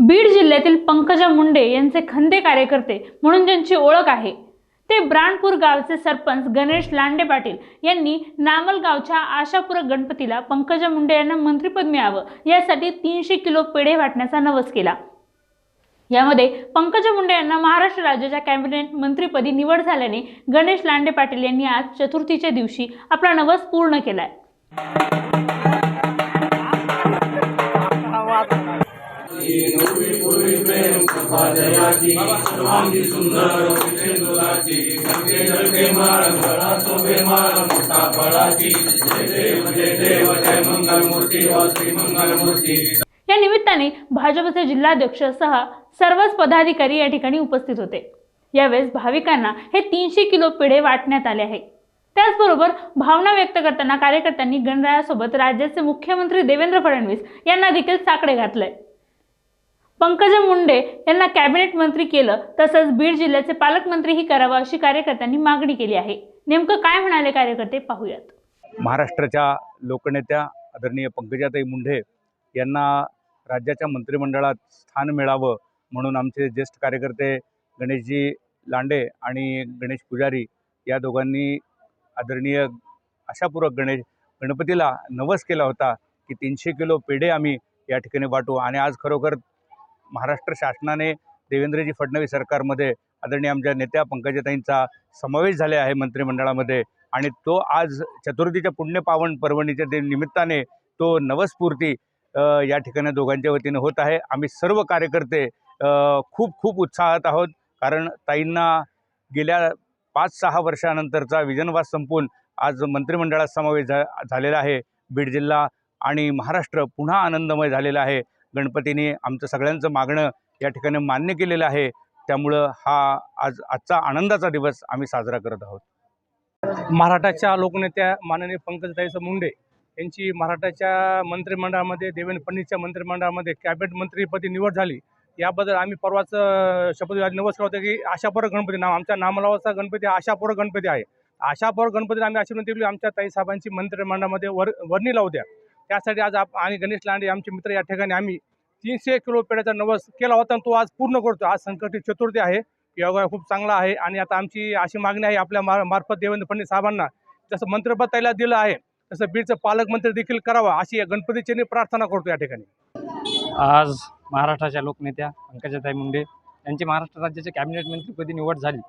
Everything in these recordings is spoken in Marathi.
बीड जिल्ह्यातील पंकजा मुंडे यांचे खंदे कार्यकर्ते म्हणून ज्यांची ओळख आहे ते ब्राणपूर गावचे सरपंच गणेश लांडे पाटील यांनी नामलगावच्या आशापूरक गणपतीला पंकजा मुंडे यांना मंत्रिपद मिळावं यासाठी तीनशे किलो पेढे वाटण्याचा नवस केला. यामध्ये पंकजा मुंडे यांना महाराष्ट्र राज्याच्या कॅबिनेट मंत्रीपदी निवड झाल्याने गणेश लांडे पाटील यांनी आज चतुर्थीच्या दिवशी आपला नवस पूर्ण केला आहे या निमित्ताने भाजपचे जिल्हाध्यक्षसह सर्वच पदाधिकारी या ठिकाणी उपस्थित होते. यावेळेस भाविकांना हे तीनशे किलो पेढे वाटण्यात आले आहे. त्याचबरोबर भावना व्यक्त करताना कार्यकर्त्यांनी गणरायासोबत राज्याचे मुख्यमंत्री देवेंद्र फडणवीस यांना देखील साकडे घातलंय. पंकजा मुंडे यांना कॅबिनेट मंत्री केलं तसंच बीड जिल्ह्याचे पालकमंत्रीही करावं अशी कार्यकर्त्यांनी मागणी केली आहे. नेमकं काय म्हणाले कार्यकर्ते पाहूयात. महाराष्ट्राच्या लोकनेत्या आदरणीय पंकजाताई मुंडे यांना राज्याच्या मंत्रिमंडळात स्थान मिळावं म्हणून आमचे ज्येष्ठ कार्यकर्ते गणेशजी लांडे आणि गणेश पुजारी या दोघांनी आदरणीय आशापूरक गणेश गणपतीला नवस केला होता की तीनशे किलो पेढे आम्ही या ठिकाणी वाटू. आणि आज खरोखर महाराष्ट्र शासनाने देवेंद्रजी फडणवीस सरकारमध्ये आदरणीय आमच्या नेत्या पंकजाताईंचा समावेश झाले आहे मंत्रिमंडळामध्ये. आणि तो आज चतुर्थीच्या पुण्यपावन पर्वणीच्या दि- निमित्ताने तो नवस्फूर्ती या ठिकाणी दोघांच्या वतीनं होत आहे. आम्ही सर्व कार्यकर्ते खूप खूप उत्साहात आहोत. कारण ताईंना गेल्या पाच सहा वर्षानंतरचा विजनवास संपून आज मंत्रिमंडळात समावेश झा झालेला आहे. बीड जिल्हा आणि महाराष्ट्र पुन्हा आनंदमय झालेला आहे. गणपतीने आमचं सगळ्यांचं मागणं या ठिकाणी मान्य केलेलं आहे. त्यामुळं हा आज आजचा आनंदाचा दिवस आम्ही साजरा करत आहोत. मराठाच्या लोकनेत्या माननीय पंकजताईचं मुंडे यांची मराठाच्या मंत्रिमंडळामध्ये देवेंद्र फडणवीसच्या मंत्रिमंडळामध्ये कॅबिनेट मंत्रीपदी निवड झाली. याबद्दल आम्ही परवाच शपथ शपथविधी नवस केला होता की आशापूर गणपती नाव आमच्या नामलावाचा गणपती हा आशापूर गणपती आहे. आशापूर गणपतीला आम्ही अशी विनंती केली आमच्या ताईसाहेबांची मंत्रिमंडळामध्ये वर वर्णी लावू द्या. त्यासाठी आज आप आणि गणेश लांडे आमचे मित्र या ठिकाणी आम्ही तीनशे किलो पेढ्याचा नवस केला होता आणि तो आज पूर्ण करतो. आज संकटी चतुर्थी आहे. योगा खूप चांगला आहे आणि आता आमची अशी मागणी आहे आपल्या मार मार्फत देवेंद्र फडणवीस साहेबांना जसं मंत्रपद त्याला दिलं आहे तसं बीडचं पालकमंत्री देखील करावा अशी या गणपतीची प्रार्थना करतो या ठिकाणी. आज महाराष्ट्राच्या लोकनेत्या पंकजाताई मुंडे यांची महाराष्ट्र राज्याच्या कॅबिनेट मंत्रीपदी निवड झाली.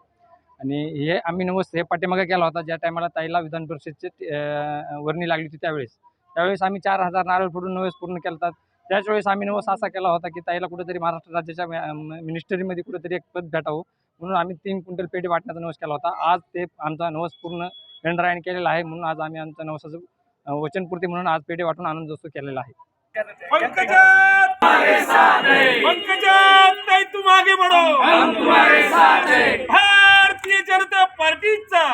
आणि हे आम्ही नवस हे पाठीमागे केला होता ज्या टायमाला ताईला विधान परिषदचे वर्णी लागली होती त्यावेळेस. त्यावेळेस आम्ही चार हजार नारळ फोडून नवस पूर्ण केला होता त्याच वेळेस आम्ही नवस असा केला होता की ताईला कुठेतरी महाराष्ट्र राज्याच्या मिनिस्टरीमध्ये कुठेतरी एक पद भेटावं. म्हणून आम्ही तीन क्विंटल पेढे वाटण्याचा नवस केला होता. आज ते आमचा नवस पूर्ण गणरायाने केलेला आहे. म्हणून आज आम्ही आमच्या नवसाचं वचनपूर्ती म्हणून आज पेढे वाटून आनंदोत्सव केलेला आहे. पंकजात! पंकजात ताई तुम आगे बढ़ो हम तुम्हारे साथ हैं। भारतीय जनता पार्टीचा।